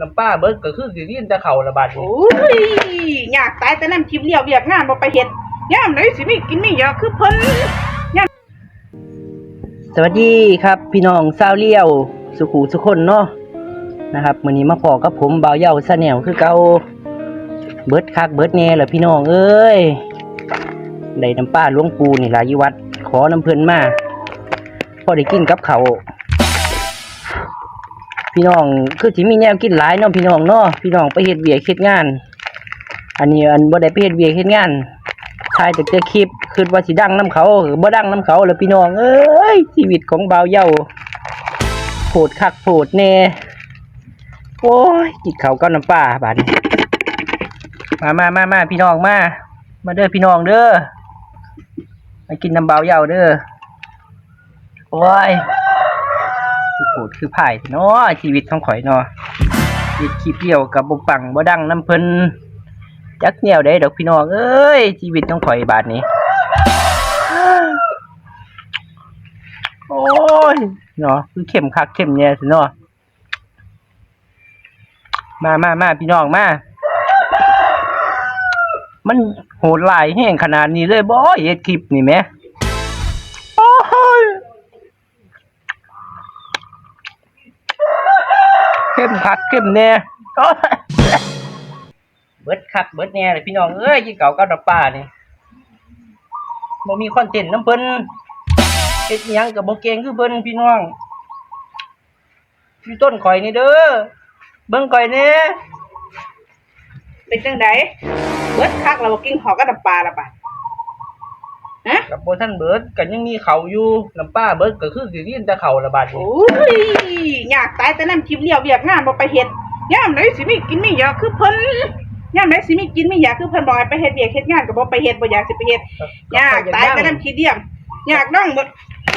น้ำป้าเบิดก็คือสิเรียนแต่เขาละบาดนี้โอ้ยอยากตายแต่น้ำทิพย์เลี้ยวเวียกงานบ่ไปเฮ็ดยามไหนสิมีกินมีอยากคือเพิ่นสวัสดีครับ พี่น้องซาวเลี้ยว สุขูสุคนเนาะนะครับมื้อนี้มาพอกับผมบ่าวเหย้าซะแนวคือเก่าเบิดคักเบิดแน่ล่ะพี่น้องเอ้ยได้น้ำป้าหลวงปู่นี่ล่ะอยู่วัด ขอน้ำเพิ่นมาพอได้กินกับเขาว พี่น้องคือสิมีแนวกินหลายเนาะพี่น้องเนาะพี่น้องไปเฮ็ดเวียกเฮ็ดงาน อันนี้อันบ่ได้ไปเฮ็ดเวียกเฮ็ดงานถ่ายแต่เจอคลิปคือว่าสิดังน้ำเขาบ่ดังน้ำเขาแล้วพี่น้องเอ้ยชีวิตของบ่าวเหย้าโผดคักโผดแน่โอ้ยกินเขากับน้ำปลาบาดมามามามาพี่น้องมา มาเด้อพี่น้องเด้อมากินน้ำบ่าวเหย้าเด้อโอ้ย คือโผดคือไผ่เนาะชีวิตของข่อยเนาะชีวิตขี้เปี่ยวกับบ่ปังบ่ดังน้ำเพิ่นจักแนวได้ดอกพี่น้องเอ้ยชีวิตต้องข่อยบาทนี้โอ้ยเนาะคือเข้มคักเข้มแน่สิเนาะมามามาพี่น้องมามันโหดหลายแห่งขนาดนี้เลยบ่เฮ็ดคลิปนี่แหมโอ้ย เข้มคักเข้มแน่โอ้ยเบิดคักเบิดแหน่เลยพี่น้องเอ้ยยี่เก่ากับน้ำปลานี่บ่มีคอนเทนต์น้ำเพิ่นเฮ็ดอิหยังกับบ่เก่งคือเพิ่นพี่น้องพี่ต้นข่อยนี่เด้อเบิ่งข่อยแหน่เป็นจังไดเบิดคักแล้วบ่กินหอกกับน้ำปลาละบาด ฮะกับบ่ทันเบิดก็ยังมีเขาอยู่น้ำปลาเบิดก็คือสิเรียนแต่เขาละบาดนี้โอ้ยอยากตายแต่น้ำทิพย์เลี้ยวเวียกงานบ่ไปเฮ็ดยามไหนสิมีกินมีอยากคือเพิ่นยามไหนสิมีกินมีอยากคือเพิ่นบอกให้ไปเฮ็ดเวียกเฮ็ดงานก็บ่ไปเฮ็ดบ่อยากสิไปเฮ็ดอยากตายแต่น้ำขี้เดียมอยากนั่งหมด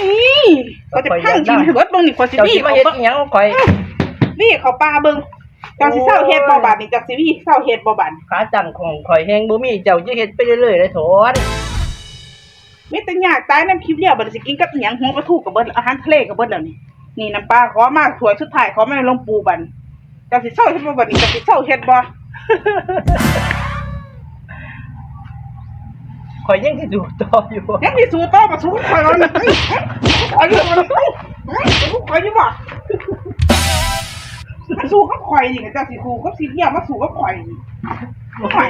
นี่เขาจะพังกินให้เบิดเบิ่งนี่คนสิเจ้าวี่สิมาเขาเฮ็ดเบิ่งอิหยังของข่อยวี่เขาปลาเบิ่งจังสิเศร้าเฮ็ดบ่บาดนี่จังสิวี่เศร้าเฮ็ดบ่บาดขาจังของข่อยแฮงบ่มีเจ้าจะเฮ็ดไปเรื่อยๆเลยโถน มีแต่อยากตายน้ำขี้เดียวบัดสิกินกับอีหยังหัวปลาทูกับเบิดอาหารทะเลกับเบิดแล้วนี่นี่น้ำปลาขอมาถ้วยสุดท้ายขอมาในลงปูบัดจังสิเศร้าเฮ็ดบ่บัดนี่จังสิเศร้าเฮ็ดบ่ข่อยยังสิดูต่ออยู่ยังสิสู้ต่อบ่สู้ข่อยแล้วนี่ข่อยอยู่บ่สู้ข่อยอยู่บ่มันสู้กับข่อยนี่ก็จังสิสู้กับสิเดียวมาสู้กับข่อยนี่ข่อย